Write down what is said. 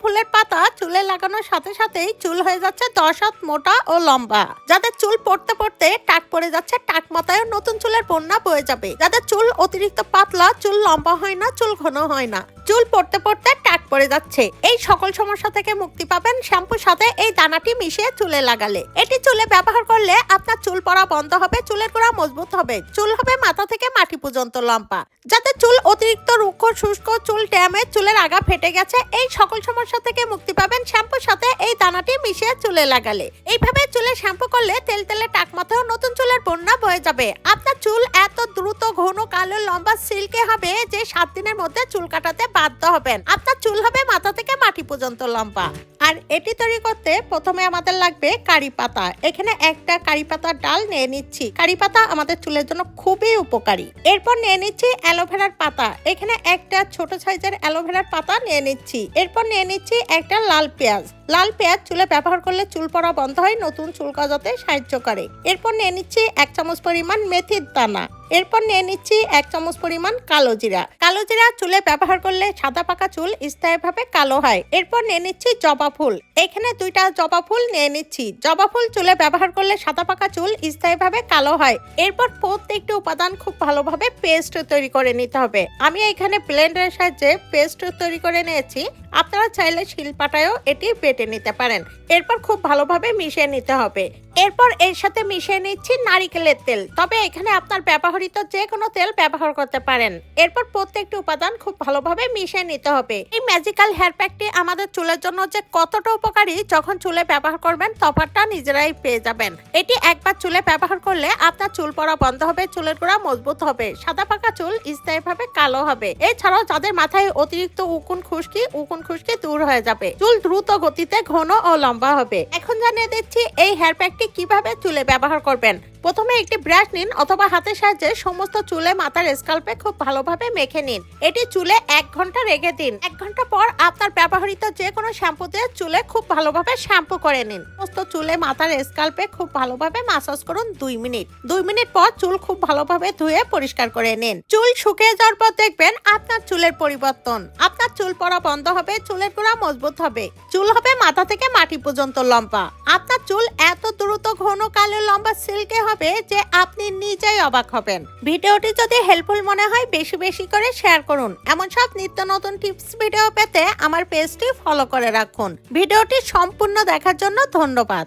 ফুলের পাতা চুলে লাগানোর সাথে সাথেই চুল হয়ে যাচ্ছে দশ হাত মোটা ও লম্বা। যাদের চুল পড়তে পড়তে টাক পড়ে যাচ্ছে, টাক মাথায় নতুন চুলের বন্যা বয়ে যাবে। যাদের চুল অতিরিক্ত পাতলা, চুল লম্বা হয় না, চুল ঘন হয় না। চুল পড়তে পড়তে টাক পড়ে যাচ্ছে। এই সকল সমস্যা থেকে মুক্তি পাবেন শ্যাম্পুর সাথে এই দানাটি মিশিয়ে চুলে লাগালে। এটি চুলে ব্যবহার করলে আপনার চুল পড়া বন্ধ হবে, চুলের গোড়া মজবুত হবে। চুল হবে মাথা থেকে মাটি পর্যন্ত লম্বা। যাতে চুল অতিরিক্ত রুক্ষ, শুষ্ক চুল ট্যামে চুলের আগা ফেটে গেছে, এই সকল সমস্যা থেকে মুক্তি পাবেন শ্যাম্পুর সাথে এই দানাটি মিশিয়ে চুলে লাগালে। এইভাবে চুলে শ্যাম্পু করলে তেল তেলে টাক মাথাও নতুন চুলের বন্যা বয়ে যাবে। আপনার চুল এত দ্রুত, ঘন, কালো, লম্বা, সিল্কে হবে যে সাত দিনের মধ্যে চুল কাটাতে বাধ্য হবেন। আপনার চুল হবে মাথা থেকে মাটি পর্যন্ত লম্বা। আর এটি তৈরি করতে প্রথমে আমাদের লাগবে কারি পাতা। এখানে একটা কারি পাতার ডাল নিয়ে নিচ্ছি। কারি পাতা আমাদের চুলের জন্য খুবই উপকারী। এরপর নিয়ে নিচ্ছি অ্যালোভেরার পাতা। এখানে একটা ছোট সাইজের অ্যালোভেরার পাতা নিয়ে নিচ্ছি। এরপর নিয়ে নিচ্ছি একটা লাল পেঁয়াজ। লাল পেঁয়াজ চুলে ব্যবহার করলে চুল পড়া বন্ধ হয়, নতুন চুল গজাতে সাহায্য করে। এরপর নিয়ে নিচ্ছে এক চামচ পরিমাণ মেথির দানা। এরপর নিয়ে নিচ্ছি এক চামচ পরিমাণ কালো জিরা। কালো জিরা চুলে ব্যবহার করলে সাদা পাকা চুল স্থায়ীভাবে কালো হয়। এরপর নিয়ে নিচ্ছি জবা ফুল। এখানে দুইটা জবা ফুল নিয়ে নিচ্ছি। জবা ফুল চুলে ব্যবহার করলে সাদা পাকা চুল স্থায়ীভাবে কালো হয়। এরপর প্রত্যেকটি উপাদান খুব ভালোভাবে পেস্ট তৈরি করে নিতে হবে। আমি এখানে ব্লেন্ডারের সাহায্যে পেস্ট তৈরি করে নিয়েছি। আপনারা চাইলে শিলপাটায়ও এটি বেটে নিতে পারেন। এরপর খুব ভালোভাবে মিশিয়ে নিতে হবে। এরপর এর সাথে মিশিয়ে নিচ্ছি নারিকেলের তেল। তবে এখানে আপনার ব্যবহৃত যে কোনো তেল ব্যবহার করতে পারেন। এরপর প্রত্যেকটি উপাদান খুব ভালোভাবে মিশিয়ে নিতে হবে। এই ম্যাজিক্যাল হেয়ার প্যাকটি আমাদের চুলের জন্য যে কতটা উপকারী যখন চুলে ব্যবহার করবেন, তফাৎটা নিজেরাই পেয়ে যাবেন। এটি একবার চুলে ব্যবহার করলে আপনার চুল পড়া বন্ধ হবে, চুলের গোড়া মজবুত হবে, সাদা পাকা চুল স্থায়ীভাবে কালো হবে। এছাড়াও যাদের মাথায় অতিরিক্ত উকুন খুশকি উকুন খুশকি দূর হয়ে যাবে। চুল দ্রুত গতিতে ঘন ও লম্বা হবে। এখন জানিয়ে দিচ্ছি এই হেয়ার প্যাকটি কীভাবে চুলে ব্যবহার করবেন? প্রথমে একটি ব্রাশ নিন অথবা হাতের সাহায্যে সমস্ত চুলে মাথার স্কাল্পে খুব ভালোভাবে মেখে নিন। এটি চুলে এক ঘণ্টা রেখে দিন। এক ঘণ্টা পর আপনার ব্যবহৃত যে কোনো শ্যাম্পু দিয়ে চুলে খুব ভালোভাবে শ্যাম্পু করে নিন। সমস্ত চুলে মাথার স্কাল্পে খুব ভালোভাবে মাসাজ করুন দুই মিনিট। দুই মিনিট পর চুল খুব ভালোভাবে ধুয়ে পরিষ্কার করে নিন। চুল শুকিয়ে যাওয়ার পর দেখবেন আপনার চুলের পরিবর্তন। আপনার চুল পড়া বন্ধ হবে, চুলের গোড়া মজবুত হবে। চুল হবে মাথা থেকে মাটি পর্যন্ত লম্বা। আপনার চুল দ্রুত ঘন কালো লম্বা সিল্কে হবে যে আপনি নিজেই অবাক হবেন। ভিডিওটি যদি হেল্পফুল মনে হয়, বেশি বেশি করে শেয়ার করুন। এমন সব নিত্য নতুন টিপস ভিডিও পেতে আমার পেজটি ফলো করে রাখুন। ভিডিওটি সম্পূর্ণ দেখার জন্য ধন্যবাদ।